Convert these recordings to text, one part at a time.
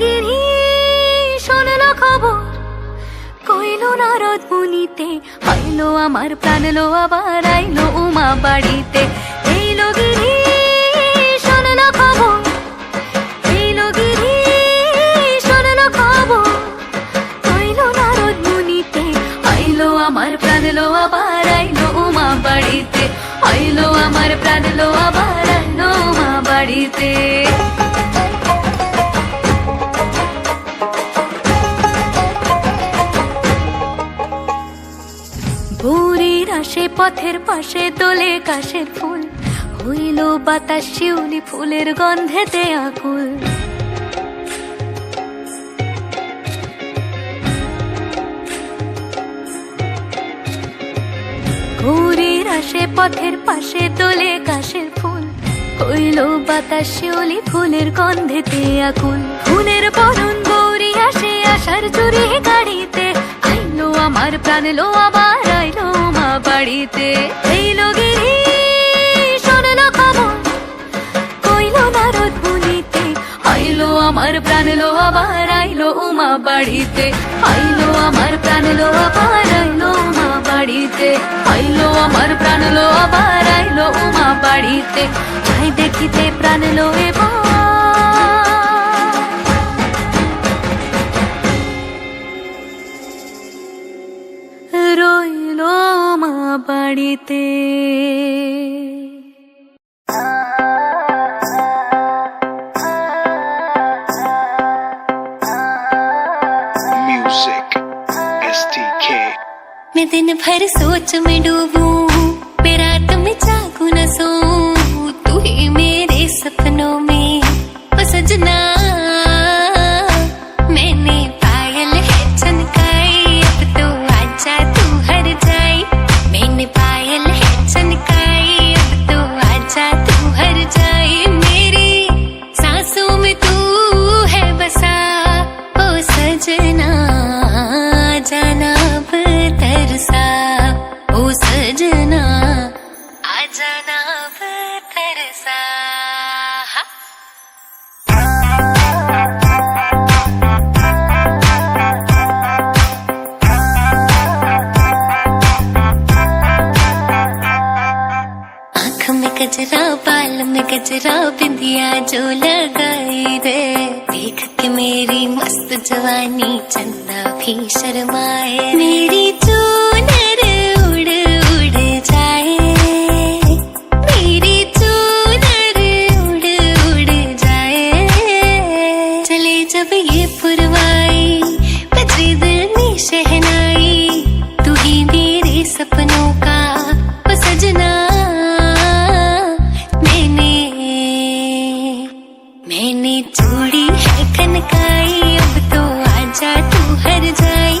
গিরি শোনলো খবর। কইলো নারদ মুনিতে আইলো আমার প্রাণ, লো আবার আইলো উমা বাড়িতে। এইলো গিরি শোনলো খবর। এইলো গিরি শোনলো খবর। কইলো নারদ মুনিতে আইলো আমার প্রাণ, লো আবার আইলো উমা বাড়িতে। আইলো আমার প্রাণ, লো আবার আইলো উমা বাড়িতে। পথের পাশে তোলে কাশের ফুল। হইল বাতাস শিউলি ফুলের গন্ধেতে আকুল। ভোরের আসে পথের পাশে তোলে কাশের ফুল। হইল বাতাস শিউলি ফুলের গন্ধেতে আকুল। ফুলের বরণ গৌরী আসে আসার চুরি গাড়িতে। আমার প্রাণ লো আবার আইলো মা বাড়িতে। এইলো গিরি শোনলো খবর, কইলো নারদ মুনিতে আইলো আমার প্রাণ লো আবার আইলো উমা বাড়িতে। আইলো আমার প্রাণ লো আবার আইলো উমা বাড়িতে। আইলো আমার প্রাণ লো আবার আইলো উমা বাড়িতে। যাই দেখিতে প্রাণ লো এবার पड़िते म्यूज़िक एसटीके मैं दिन भर सोच में डूबू। गजरा बिंदिया जो लगाई रे देख के मेरी मस्त जवानी चंदा भी शर्माए मेरी चूनर खनकाई अब तो आजा तू हर जाई।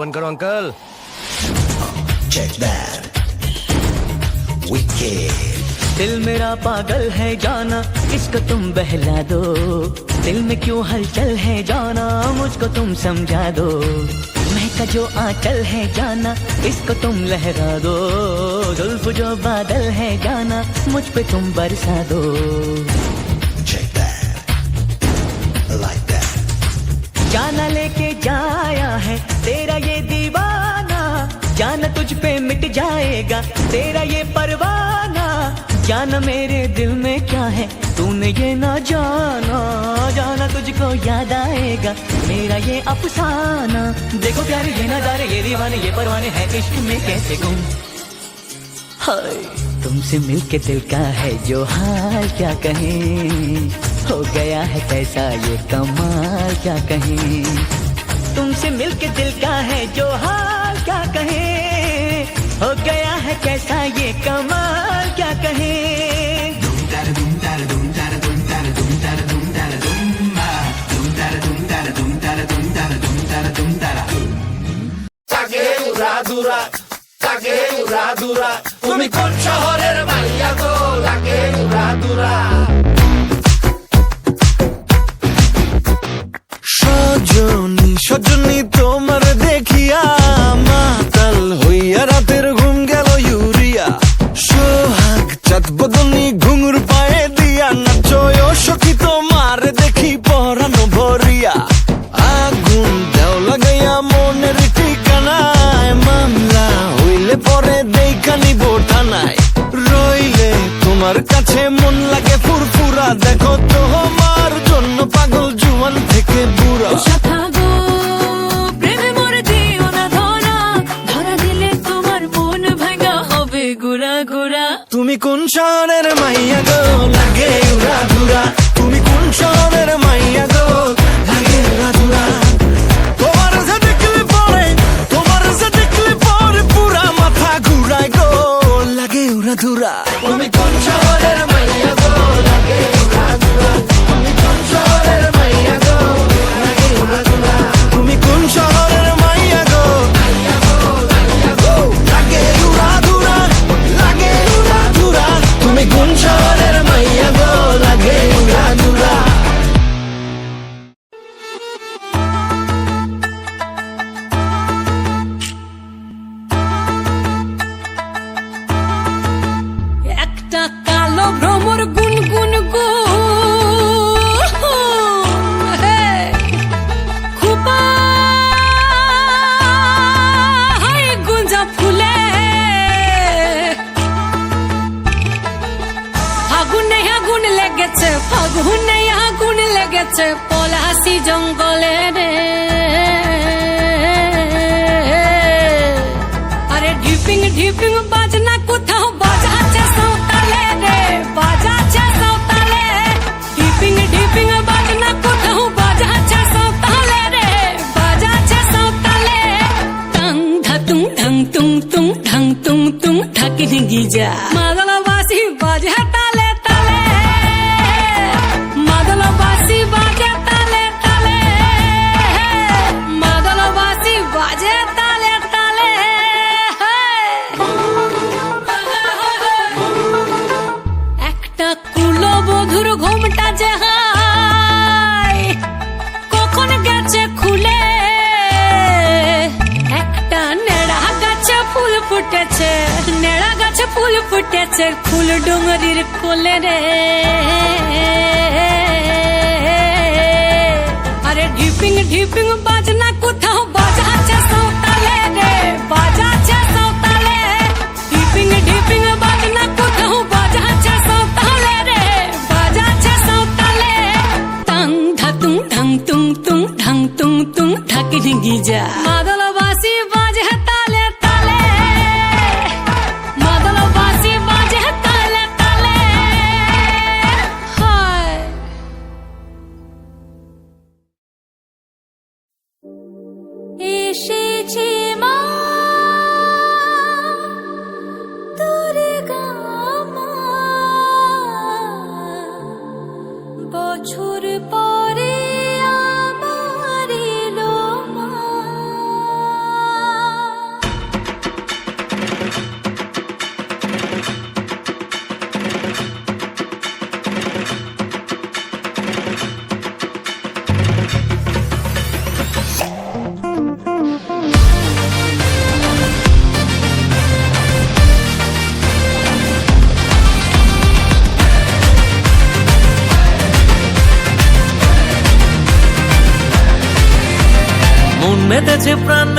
बंद करो अंकल. Wicked. दिल मेरा पागल है जाना। इसको तुम बहला दो। दिल में क्यों हलचल है जाना। मुझको तुम समझा दो। मैं महका जो आंचल है जाना। इसको तुम लहरा दो। जुल्फ जो बादल है जाना। मुझ पे तुम बरसा दो। लेके जाया है। तेरा ये दीवाना, जान तुझ पे मिट जाएगा। तेरा ये परवाना, जान मेरे दिल में क्या है? तूने ये ना जाना जाना तुझको याद आएगा। मेरा ये अफसाना, देखो प्यार, ये नजारे, ये दीवाने, ये परवाने हैं इश्क में कैसे गुम? हाय, तुमसे मिलके दिल का है जो हाल क्या कहें? हो गया है कैसा ये कमाल क्या कहें? तुमसे मिलके दिल का है जो हाल क्या कहें हो गया है कैसा ये कमाल क्या कहें সজনী গুড়া গুড়া তুমি কোন শহরের মাইয়া গো? লাগে উড়া ধুরা। তুমি কোন শহরের মাইয়া গো? লাগে উড়া ধুরা। তোমার যে দেখলে পরে তোমার যে দেখলে পরে পুরা মাথা ঘুরায় গো। লাগে উড়া ধুরা। তুমি লেগেছে, ফাগুনে আগুন লেগেছে, পলাশি জঙ্গলে রে। আরে ঢিপিং ঢিপিং বাজনা কোথাও বাজাচ্ছে সাঁওতালে রে, বাজাচ্ছে সাঁওতালে ঢিপিং ঢিপিং বাজনা কোথাও বাজাচ্ছে সাঁওতালে রে, বাজাচ্ছে সাঁওতালে টং ধাতুং ঢং তুং তুং ঢং তুং তুং ঠাকিন গিজা। মাদলবাসী ফুটেছে। নেড়া গাছে ফুল ফুটেছে, ফুল ডুঙরির কোলে রে। আরে ঢিপিং ঢিপিং বাজনা কোথাও বাজাচ্ছে সাঁওতালে রে, বাজাচ্ছে সাঁওতালে। ঢিপিং ঢিপিং বাজনা কোথাও বাজাচ্ছে সাঁওতালে রে, বাজাচ্ছে সাঁওতালে। টাং ধাতুং ঢং, তুং তুং, ঢং, তুং তুং ঠাকিন গিজা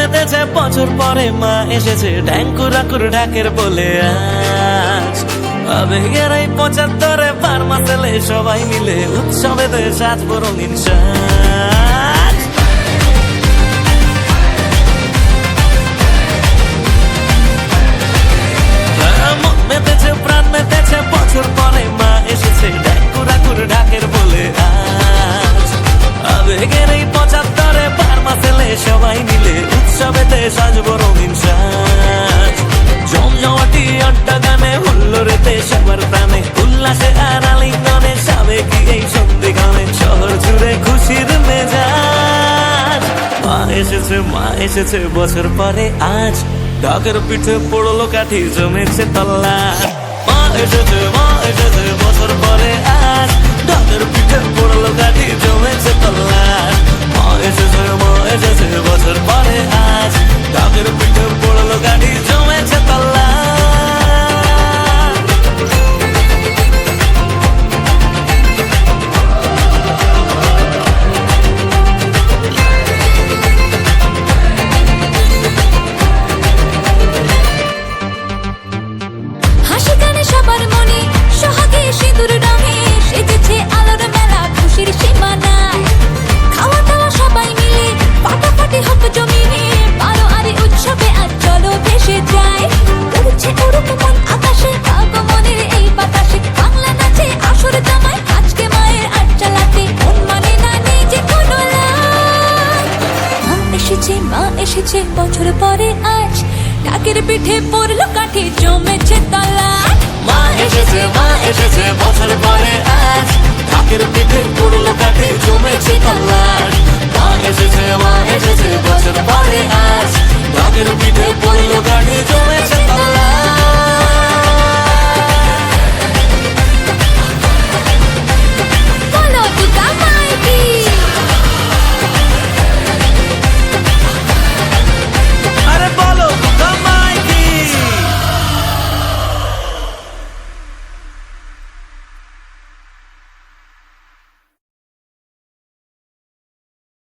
মেতেছে বছর পরে মা এসেছে। ড্যাঙ্কুরাকুর ঢাকের বলে আজ আবেগের এই পঁচাত্তরে পার মাসেলে সবাই মিলে উৎসবেতে সাজবো রঙিন সাজ। হ্যাঁ, সবাই মিলে এসেছে বছর পরে আজ ঢাকের পিঠে পড়ল কাঠি জমেছে তল্লা মা এসেছে মা এসেছে বছর পরে আজ ঢাকের পিঠে পড়ল কাঠি জমেছে তল্লা মা এসেছে মা এসেছে বছর পরে আজ। ঢাকের পিঠে পড়ল গাড়ি জমেছে